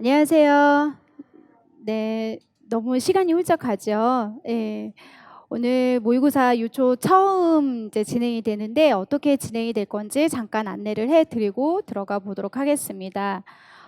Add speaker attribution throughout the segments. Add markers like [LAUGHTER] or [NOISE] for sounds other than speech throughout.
Speaker 1: 안녕하세요. 네, 너무 시간이 훌쩍 가죠. 예. 오늘 모의고사 유초 처음 이제 진행이 되는데 어떻게 진행이 될 건지 잠깐 안내를 해드리고 들어가 보도록 하겠습니다.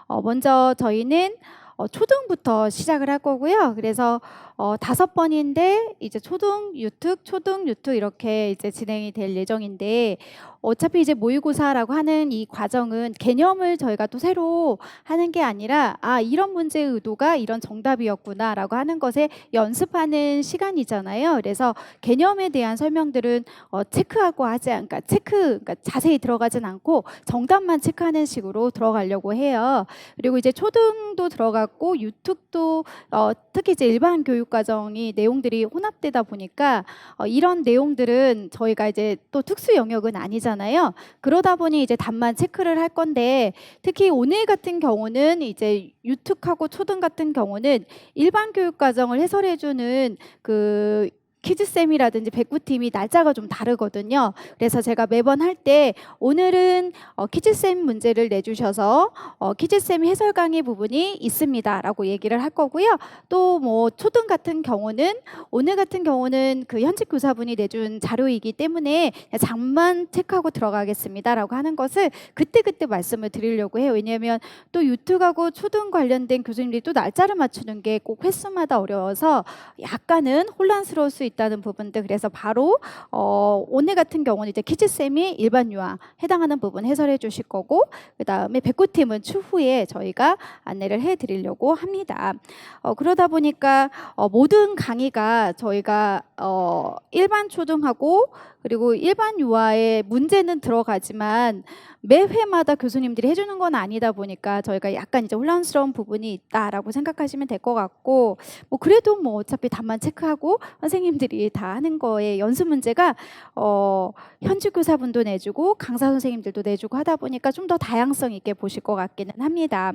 Speaker 1: 어, 먼저 저희는 어, 초등부터 시작을 할 거고요. 그래서 어, 다섯 번인데 이제 초등 유특, 초등 유특 이렇게 이제 진행이 될 예정인데 어차피 이제 모의고사라고 하는 이 과정은 개념을 저희가 또 새로 하는 게 아니라 아 이런 문제의 의도가 이런 정답이었구나라고 하는 것에 연습하는 시간이잖아요. 그래서 개념에 대한 설명들은 어, 체크하고 하지 않, 그러니까 체크, 그러니까 자세히 들어가진 않고 정답만 체크하는 식으로 들어가려고 해요. 그리고 이제 초등도 들어갔고 유특도 어, 특히 이제 일반 교육 과정이 내용들이 혼합되다 보니까 어, 이런 내용들은 저희가 이제 또 특수 영역은 아니잖아요. 그러다 보니 이제 답만 체크를 할 건데 특히 오늘 같은 경우는 이제 유특하고 초등 같은 경우는 일반 교육 과정을 해설해 주는 그 퀴즈쌤이라든지 백구팀이 날짜가 좀 다르거든요. 그래서 제가 매번 할 때 오늘은 어, 퀴즈쌤 문제를 내주셔서 어, 퀴즈쌤 해설 강의 부분이 있습니다 라고 얘기를 할 거고요. 또 뭐 초등 같은 경우는 오늘 같은 경우는 그 현직 교사분이 내준 자료이기 때문에 잠만 체크하고 들어가겠습니다 라고 하는 것을 그때그때 말씀을 드리려고 해요. 왜냐하면 또 유튜브하고 초등 관련된 교수님들이 또 날짜를 맞추는 게 꼭 횟수마다 어려워서 약간은 혼란스러울 수 있다는 부분들 그래서 바로 어, 오늘 같은 경우는 이제 키즈 쌤이 일반 유아 해당하는 부분 해설해 주실 거고 그 다음에 백구팀은 추후에 저희가 안내를 해드리려고 합니다. 어, 그러다 보니까 어, 모든 강의가 저희가 어, 일반 초등하고 그리고 일반 유아의 문제는 들어가지만 매 회마다 교수님들이 해주는 건 아니다 보니까 저희가 약간 이제 혼란스러운 부분이 있다라고 생각하시면 될 것 같고 뭐 그래도 뭐 어차피 답만 체크하고 선생님 들이 다 하는 거에 연습 문제가 어 현직 교사분도 내주고 강사 선생님들도 내주고 하다 보니까 좀 더 다양성 있게 보실 것 같기는 합니다.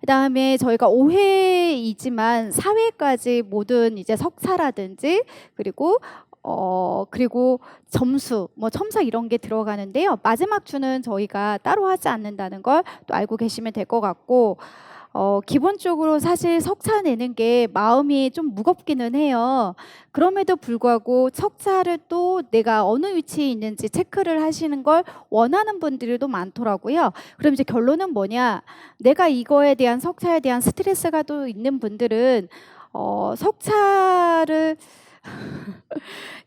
Speaker 1: 그다음에 저희가 5회이지만 4회까지 모든 이제 석사라든지 그리고 어 그리고 점수 뭐 첨사 이런 게 들어가는데요. 마지막 주는 저희가 따로 하지 않는다는 걸 또 알고 계시면 될 것 같고 어 기본적으로 사실 석사 내는 게 마음이 좀 무겁기는 해요. 그럼에도 불구하고 석사를 또 내가 어느 위치에 있는지 체크를 하시는 걸 원하는 분들도 많더라고요. 그럼 이제 결론은 뭐냐? 내가 이거에 대한 석사에 대한 스트레스가 또 있는 분들은 어 석사를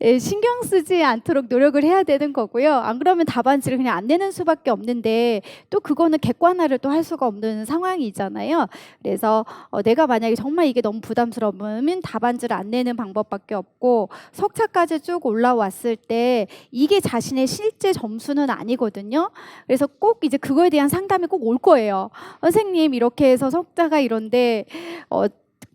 Speaker 1: 예, 신경 쓰지 않도록 노력을 해야 되는 거고요. 안 그러면 답안지를 그냥 안 내는 수밖에 없는데 또 그거는 객관화를 또 할 수가 없는 상황이잖아요. 그래서 어, 내가 만약에 정말 이게 너무 부담스러우면 답안지를 안 내는 방법밖에 없고 석차까지 쭉 올라왔을 때 이게 자신의 실제 점수는 아니거든요. 그래서 꼭 이제 그거에 대한 상담이 꼭 올 거예요. 선생님 이렇게 해서 석자가 이런데 어,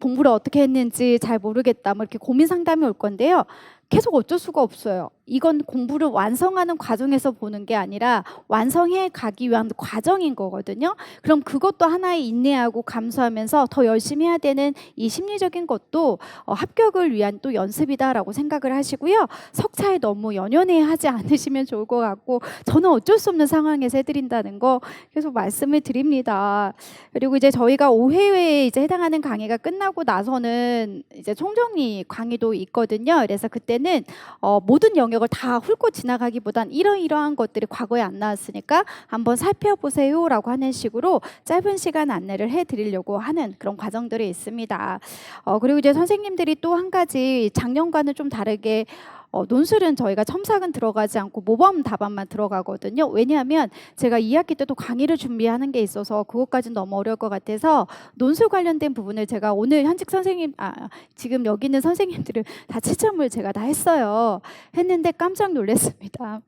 Speaker 1: 공부를 어떻게 했는지 잘 모르겠다. 뭐 이렇게 고민 상담이 올 건데요. 계속 어쩔 수가 없어요. 이건 공부를 완성하는 과정에서 보는 게 아니라 완성해 가기 위한 과정인 거거든요. 그럼 그것도 하나의 인내하고 감수하면서 더 열심히 해야 되는 이 심리적인 것도 어, 합격을 위한 또 연습이다라고 생각을 하시고요. 석차에 너무 연연해 하지 않으시면 좋을 것 같고 저는 어쩔 수 없는 상황에서 해드린다는 거 계속 말씀을 드립니다. 그리고 이제 저희가 5회에 이제 해당하는 강의가 끝나고 나서는 이제 총정리 강의도 있거든요. 그래서 그때는 어, 모든 영역 영역을 다 훑고 지나가기보단 이러이러한 것들이 과거에 안 나왔으니까 한번 살펴보세요라고 하는 식으로 짧은 시간 안내를 해드리려고 하는 그런 과정들이 있습니다. 어, 그리고 이제 선생님들이 또 한 가지 작년과는 좀 다르게 어, 논술은 저희가 첨삭은 들어가지 않고 모범 답안만 들어가거든요. 왜냐하면 제가 2학기 때도 강의를 준비하는 게 있어서 그것까지는 너무 어려울 것 같아서 논술 관련된 부분을 제가 오늘 현직 선생님, 아, 지금 여기 있는 선생님들을 [LAUGHS] 다 채점을 제가 다 했어요. 했는데 깜짝 놀랐습니다.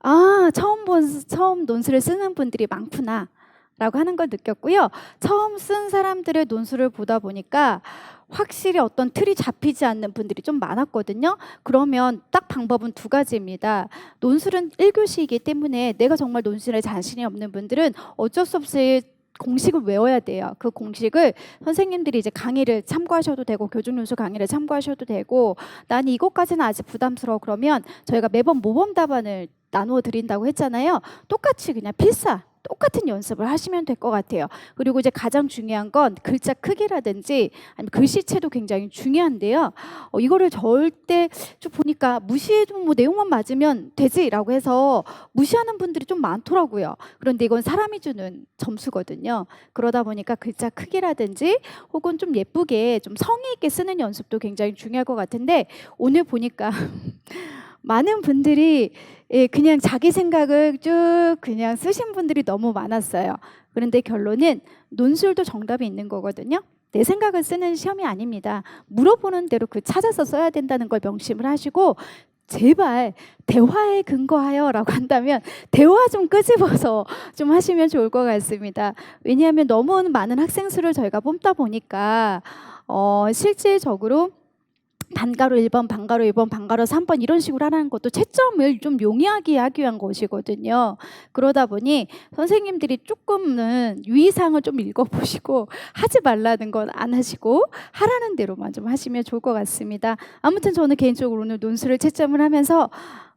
Speaker 1: 아, 처음 본, 처음 논술을 쓰는 분들이 많구나. 라고 하는 걸 느꼈고요. 처음 쓴 사람들의 논술을 보다 보니까 확실히 어떤 틀이 잡히지 않는 분들이 좀 많았거든요. 그러면 딱 방법은 두 가지입니다. 논술은 1교시이기 때문에 내가 정말 논술에 자신이 없는 분들은 어쩔 수 없이 공식을 외워야 돼요. 그 공식을 선생님들이 이제 강의를 참고하셔도 되고 교육연수 강의를 참고하셔도 되고 난 이것까지는 아직 부담스러워 그러면 저희가 매번 모범 답안을 나누어 드린다고 했잖아요. 똑같이 그냥 필사 똑같은 연습을 하시면 될 것 같아요. 그리고 이제 가장 중요한 건 글자 크기라든지 아니면 글씨체도 굉장히 중요한데요. 어, 이거를 절대 좀 보니까 무시해도 뭐 내용만 맞으면 되지라고 해서 무시하는 분들이 좀 많더라고요. 그런데 이건 사람이 주는 점수거든요. 그러다 보니까 글자 크기라든지 혹은 좀 예쁘게 좀 성의 있게 쓰는 연습도 굉장히 중요할 것 같은데 오늘 보니까 [LAUGHS] 많은 분들이 예, 그냥 자기 생각을 쭉 그냥 쓰신 분들이 너무 많았어요. 그런데 결론은 논술도 정답이 있는 거거든요. 내 생각을 쓰는 시험이 아닙니다. 물어보는 대로 그 찾아서 써야 된다는 걸 명심을 하시고 제발 대화에 근거하여라고 [LAUGHS] 한다면 대화 좀 끄집어서 좀 하시면 좋을 것 같습니다. 왜냐하면 너무 많은 학생 수를 저희가 뽑다 보니까 어, 실질적으로 반가로 1번, 반가로 2번, 반가로 3번 이런 식으로 하라는 것도 채점을 좀 용이하게 하기 위한 것이거든요. 그러다 보니 선생님들이 조금은 유의사항을 좀 읽어보시고 하지 말라는 건 안 하시고 하라는 대로만 좀 하시면 좋을 것 같습니다. 아무튼 저는 개인적으로 오늘 논술을 채점을 하면서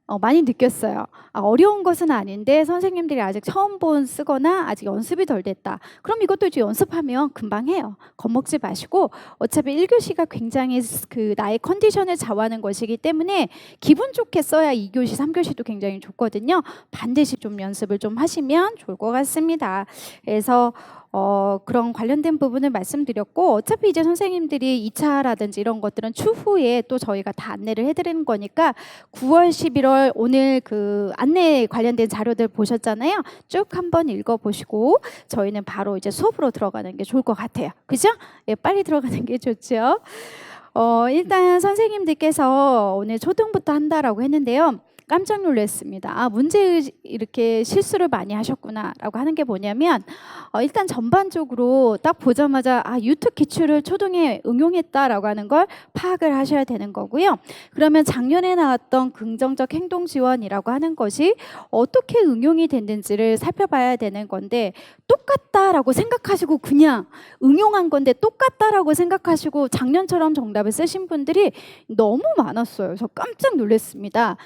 Speaker 1: 어, 많이 느꼈어요. 아, 어려운 것은 아닌데 선생님들이 아직 처음 본 쓰거나 아직 연습이 덜 됐다. 그럼 이것도 이제 연습하면 금방 해요. 겁먹지 마시고 어차피 1교시가 굉장히 그 나의 컨디션을 좌우하는 것이기 때문에 기분 좋게 써야 2교시, 3교시도 굉장히 좋거든요. 반드시 좀 연습을 좀 하시면 좋을 것 같습니다. 그래서 어, 그런 관련된 부분을 말씀드렸고 어차피 이제 선생님들이 2차라든지 이런 것들은 추후에 또 저희가 다 안내를 해드리는 거니까 9월, 11월 오늘 그 안내 관련된 자료들 보셨잖아요. 쭉 한번 읽어보시고 저희는 바로 이제 수업으로 들어가는 게 좋을 것 같아요. 그죠? 예, 빨리 들어가는 게 좋죠. 어, 일단 선생님들께서 오늘 초등부터 한다라고 했는데요. 깜짝 놀랐습니다. 아, 문제 이렇게 실수를 많이 하셨구나라고 하는 게 뭐냐면 어, 일단 전반적으로 딱 보자마자 아, 유튜 기출을 초등에 응용했다라고 하는 걸 파악을 하셔야 되는 거고요. 그러면 작년에 나왔던 긍정적 행동 지원이라고 하는 것이 어떻게 응용이 됐는지를 살펴봐야 되는 건데 똑같다라고 생각하시고 그냥 응용한 건데 똑같다라고 생각하시고 작년처럼 정답을 쓰신 분들이 너무 많았어요. 그래서 깜짝 놀랐습니다.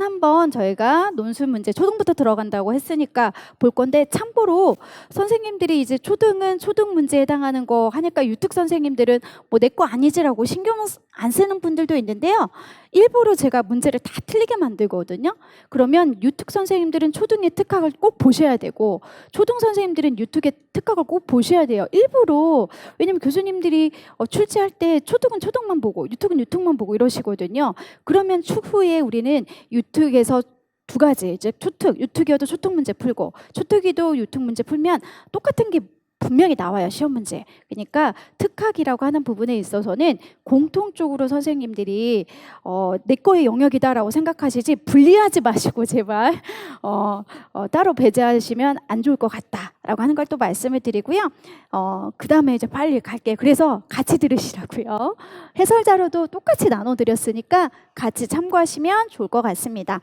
Speaker 1: 일단 한번 저희가 논술 문제 초등부터 들어간다고 했으니까 볼 건데 참고로 선생님들이 이제 초등은 초등 문제에 해당하는 거 하니까 유특 선생님들은 뭐 내 거 아니지라고 신경 안 쓰는 분들도 있는데요. 일부러 제가 문제를 다 틀리게 만들거든요. 그러면 유특 선생님들은 초등의 특학을 꼭 보셔야 되고 초등 선생님들은 유특의 특학을 꼭 보셔야 돼요. 일부러 왜냐면 교수님들이 어, 출제할 때 초등은 초등만 보고 유특은 유특만 보고 이러시거든요. 그러면 추후에 우리는 유 특에서 두 가지. 이제 초특, 유특이어도 초특 문제 풀고 초특이도 유특 문제 풀면 똑같은 게 분명히 나와요 시험 문제. 그러니까 특학이라고 하는 부분에 있어서는 공통적으로 선생님들이 어, 내 거의 영역이다라고 생각하시지 분리하지 마시고 제발 [LAUGHS] 어, 어, 따로 배제하시면 안 좋을 것 같다라고 하는 걸 또 말씀을 드리고요. 어, 그 다음에 이제 빨리 갈게요. 그래서 같이 들으시라고요. [LAUGHS] 해설 자료도 똑같이 나눠드렸으니까 같이 참고하시면 좋을 것 같습니다.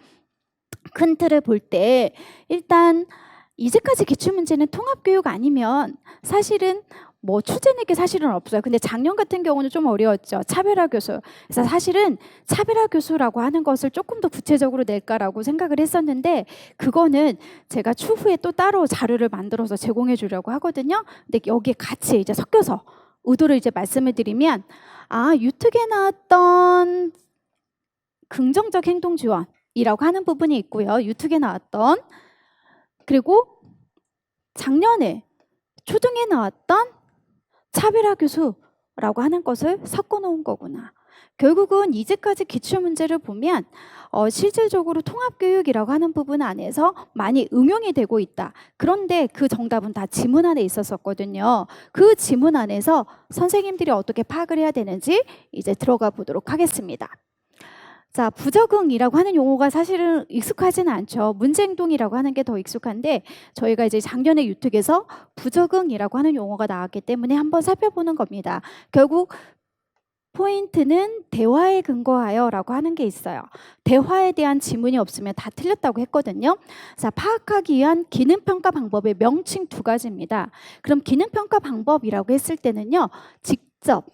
Speaker 1: 큰 틀을 볼 때 일단 이제까지 기출 문제는 통합 교육 아니면 사실은 뭐 출제 내게 사실은 없어요. 근데 작년 같은 경우는 좀 어려웠죠. 차별화 교수. 그래서 사실은 차별화 교수라고 하는 것을 조금 더 구체적으로 낼까라고 생각을 했었는데 그거는 제가 추후에 또 따로 자료를 만들어서 제공해 주려고 하거든요. 근데 여기에 같이 이제 섞여서 의도를 이제 말씀을 드리면 아, 유특에 나왔던 긍정적 행동 지원이라고 하는 부분이 있고요. 유특에 나왔던 그리고 작년에 초등에 나왔던 차별화 교수라고 하는 것을 섞어 놓은 거구나. 결국은 이제까지 기출 문제를 보면 어, 실질적으로 통합교육이라고 하는 부분 안에서 많이 응용이 되고 있다. 그런데 그 정답은 다 지문 안에 있었었거든요. 그 지문 안에서 선생님들이 어떻게 파악을 해야 되는지 이제 들어가 보도록 하겠습니다. 자, 부적응이라고 하는 용어가 사실은 익숙하지는 않죠. 문제행동이라고 하는 게 더 익숙한데 저희가 이제 작년에 유특에서 부적응이라고 하는 용어가 나왔기 때문에 한번 살펴보는 겁니다. 결국 포인트는 대화에 근거하여라고 하는 게 있어요. 대화에 대한 지문이 없으면 다 틀렸다고 했거든요. 자, 파악하기 위한 기능 평가 방법의 명칭 두 가지입니다. 그럼 기능 평가 방법이라고 했을 때는요. 직접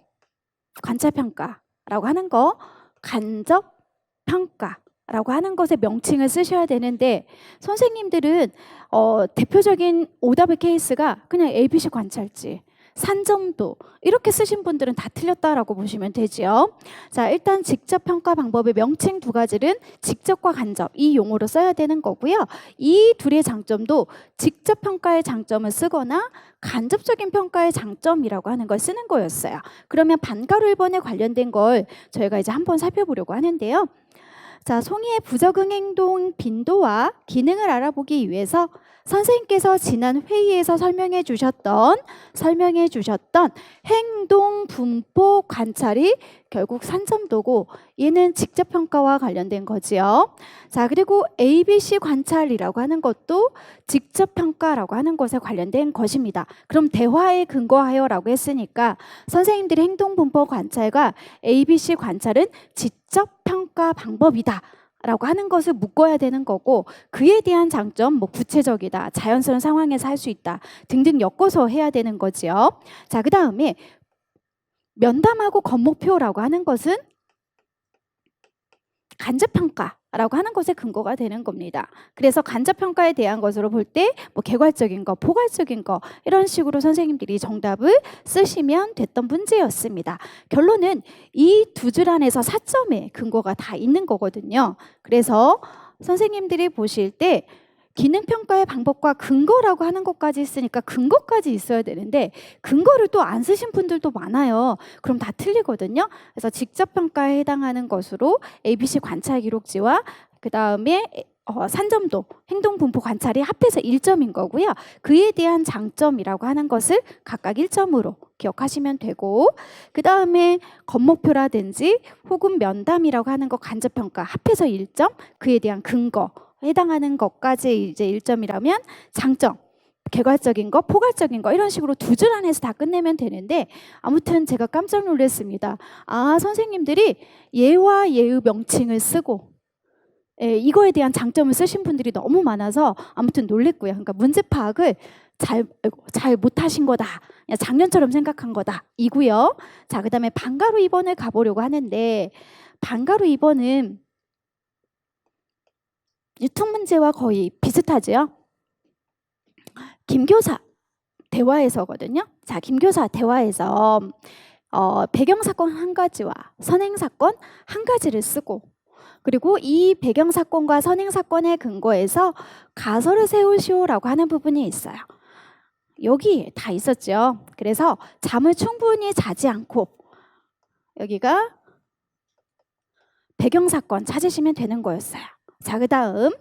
Speaker 1: 관찰 평가라고 하는 거, 간접 평가라고 라고 하는 것의 명칭을 쓰셔야 되는데 선생님들은 어, 대표적인 오답의 케이스가 그냥 ABC 관찰지, 산점도 이렇게 쓰신 분들은 다 틀렸다라고 보시면 되지요. 자, 일단 직접 평가 방법의 명칭 두 가지는 직접과 간접 이 용어로 써야 되는 거고요. 이 둘의 장점도 직접 평가의 장점을 쓰거나 간접적인 평가의 장점이라고 하는 걸 쓰는 거였어요. 그러면 반가로 1번에 관련된 걸 저희가 이제 한번 살펴보려고 하는데요. 자, 송이의 부적응 행동 빈도와 기능을 알아보기 위해서 선생님께서 지난 회의에서 설명해 주셨던 설명해 주셨던 행동 분포 관찰이 결국 산점도고 얘는 직접 평가와 관련된 거지요. 자, 그리고 ABC 관찰이라고 하는 것도 직접 평가라고 하는 것에 관련된 것입니다. 그럼 대화에 근거하여라고 했으니까 선생님들의 행동 분포 관찰과 ABC 관찰은 지적 평가 방법이다. 라고 하는 것을 묶어야 되는 거고 그에 대한 장점 뭐 구체적이다 자연스러운 상황에서 할 수 있다 등등 엮어서 해야 되는 거지요 자 그 다음에 면담하고 겉목표라고 하는 것은 간접평가라고 하는 것에 근거가 되는 겁니다. 그래서 간접평가에 대한 것으로 볼 때 뭐 개괄적인 거, 포괄적인 거 이런 식으로 선생님들이 정답을 쓰시면 됐던 문제였습니다. 결론은 이 두 줄 안에서 4점의 근거가 다 있는 거거든요. 그래서 선생님들이 보실 때 기능 평가의 방법과 근거라고 하는 것까지 있으니까 근거까지 있어야 되는데 근거를 또 안 쓰신 분들도 많아요. 그럼 다 틀리거든요. 그래서 직접 평가에 해당하는 것으로 ABC 관찰 기록지와 그 다음에 어, 산점도 행동 분포 관찰이 합해서 1점인 거고요. 그에 대한 장점이라고 하는 것을 각각 1점으로 기억하시면 되고 그 다음에 겉목표라든지 혹은 면담이라고 하는 거 간접 평가 합해서 1점 그에 대한 근거 해당하는 것까지 이제 1점이라면 장점 개괄적인 거, 포괄적인 거 이런 식으로 두 줄 안에서 다 끝내면 되는데 아무튼 제가 깜짝 놀랐습니다. 아 선생님들이 예와 예의 명칭을 쓰고 예, 이거에 대한 장점을 쓰신 분들이 너무 많아서 아무튼 놀랬고요. 그러니까 문제 파악을 잘, 잘 못하신 거다. 그냥 작년처럼 생각한 거다. 이고요. 자, 그 다음에 반가로 2번을 가보려고 하는데 반가로 2번은 유통 문제와 거의 비슷하지요. 김교사 대화에서거든요. 자, 김교사 대화에서 어, 배경 사건 한 가지와 선행 사건 한 가지를 쓰고 그리고 이 배경 사건과 선행 사건의 근거에서 가설을 세우시오라고 하는 부분이 있어요. 여기 다 있었죠. 그래서 잠을 충분히 자지 않고 여기가 배경 사건 찾으시면 되는 거였어요. 자, 그 다음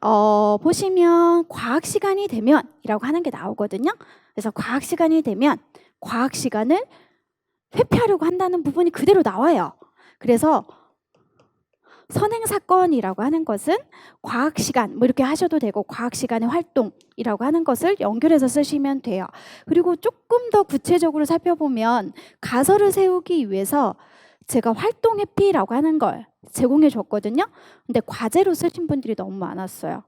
Speaker 1: 어, 보시면 과학 시간이 되면 이라고 하는 게 나오거든요. 그래서 과학 시간이 되면 과학 시간을 회피하려고 한다는 부분이 그대로 나와요. 그래서 선행 사건이라고 하는 것은 과학 시간 뭐 이렇게 하셔도 되고 과학 시간의 활동이라고 하는 것을 연결해서 쓰시면 돼요. 그리고 조금 더 구체적으로 살펴보면 가설을 세우기 위해서 제가 활동 회피라고 하는 걸 제공해 줬거든요. 근데 과제로 쓰신 분들이 너무 많았어요.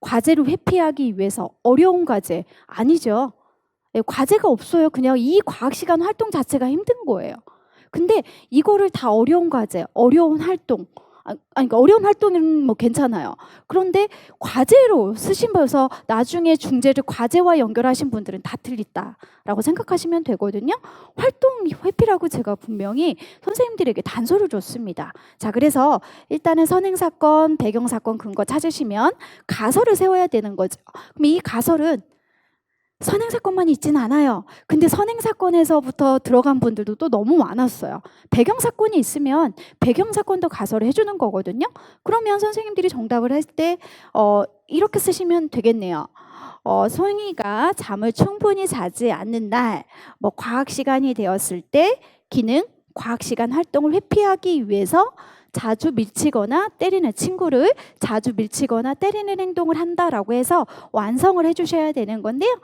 Speaker 1: 과제로 회피하기 위해서 어려운 과제 아니죠. 예, 과제가 없어요. 그냥 이 과학 시간 활동 자체가 힘든 거예요. 근데 이거를 다 어려운 과제, 어려운 활동, 아, 그러니까 어려운 활동은 뭐 괜찮아요. 그런데 과제로 쓰시면서 나중에 중재를 과제와 연결하신 분들은 다 틀리다라고 생각하시면 되거든요. 활동 회피라고 제가 분명히 선생님들에게 단서를 줬습니다. 자, 그래서 일단은 선행 사건, 배경 사건 근거 찾으시면 가설을 세워야 되는 거죠. 그럼 이 가설은 선행 사건만 있지는 않아요. 근데 선행 사건에서부터 들어간 분들도 또 너무 많았어요. 배경 사건이 있으면 배경 사건도 가설을 해주는 거거든요. 그러면 선생님들이 정답을 할 때 어, 이렇게 쓰시면 되겠네요. 어, 송이가 잠을 충분히 자지 않는 날, 뭐 과학 시간이 되었을 때 기능 과학 시간 활동을 회피하기 위해서 자주 밀치거나 때리는 친구를 자주 밀치거나 때리는 행동을 한다라고 해서 완성을 해주셔야 되는 건데요.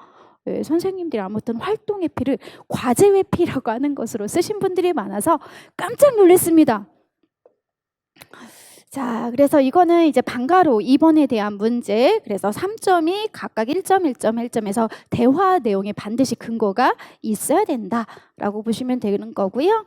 Speaker 1: 예, 선생님들이 아무튼 활동 회피를 과제 회피라고 하는 것으로 쓰신 분들이 많아서 깜짝 놀랐습니다. 자, 그래서 이거는 이제 방가로 2번에 대한 문제. 그래서 3점이 각각 1점, 1점, 1점에서 대화 내용에 반드시 근거가 있어야 된다라고 보시면 되는 거고요.